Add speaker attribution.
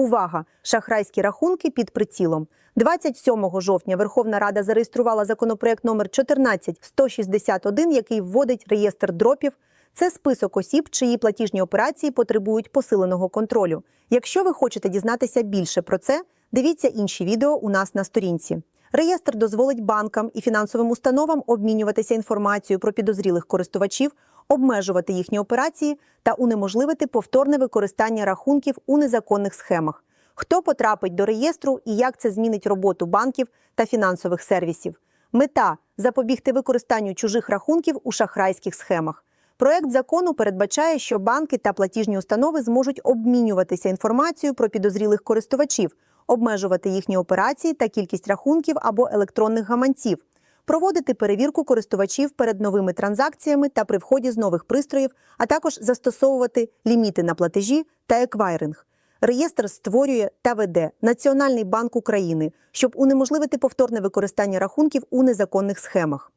Speaker 1: Увага! Шахрайські рахунки під прицілом. 27 жовтня Верховна Рада зареєструвала законопроект номер 14161, який вводить реєстр дропів. Це список осіб, чиї платіжні операції потребують посиленого контролю. Якщо ви хочете дізнатися більше про це, дивіться інші відео у нас на сторінці. Реєстр дозволить банкам і фінансовим установам обмінюватися інформацією про підозрілих користувачів, обмежувати їхні операції та унеможливити повторне використання рахунків у незаконних схемах. Хто потрапить до реєстру і як це змінить роботу банків та фінансових сервісів? Мета запобігти використанню чужих рахунків у шахрайських схемах. Проект закону передбачає, що банки та платіжні установи зможуть обмінюватися інформацією про підозрілих користувачів, обмежувати їхні операції та кількість рахунків або електронних гаманців, проводити перевірку користувачів перед новими транзакціями та при вході з нових пристроїв, а також застосовувати ліміти на платежі та еквайринг. Реєстр створює та веде Національний банк України, щоб унеможливити повторне використання рахунків у незаконних схемах.